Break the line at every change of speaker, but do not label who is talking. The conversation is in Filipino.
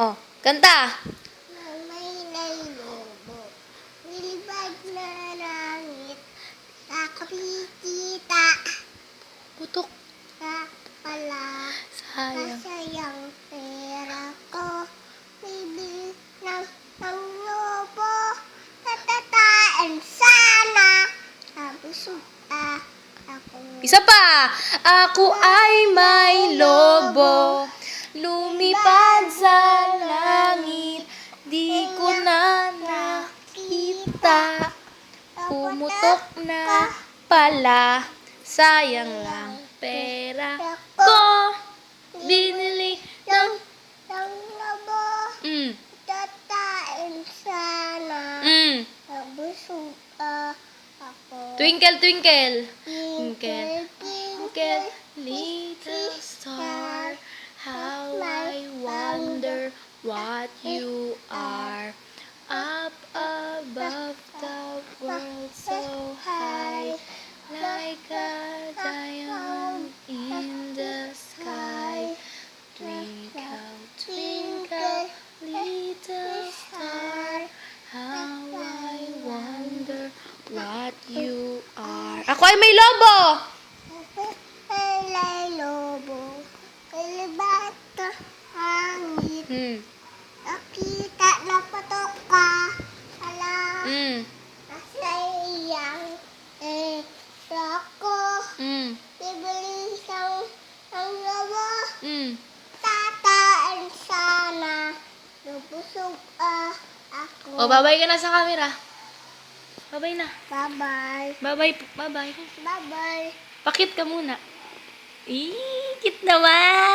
Oh, kanta.
May nailobo, nilibad na langit, nakapikita
Putok.
ka pala.
Sayang.
Masayang pera ko, bibili ng ng lobo, sana. Nabusog ah, ako.
Isa pa. Ako ay may lobo. Pumutok na pala. Sayang lang pera ko. Binili ng...
Ng lobo,
Mm.
tatataan sana.
Mm.
Nabusog ako.
Twinkle, twinkle.
Twinkle,
Twinkle, little star, how I wonder what you are. What you are. Ako ay may lobo!
Alay lobo, kalibat ka hangit.
Hmm.
Nakita na patok ka, ala,
Mm.
nasa iyang eh, ako.
Mm.
Bibili siyang ang lobo,
Mm.
tataan sana. Nabusog ah, ako.
O, babay ka na sa camera. Babay na.
Bye-bye.
Babay. Babay.
Bye-bye.
Pakit ka muna. Ih, cute naman.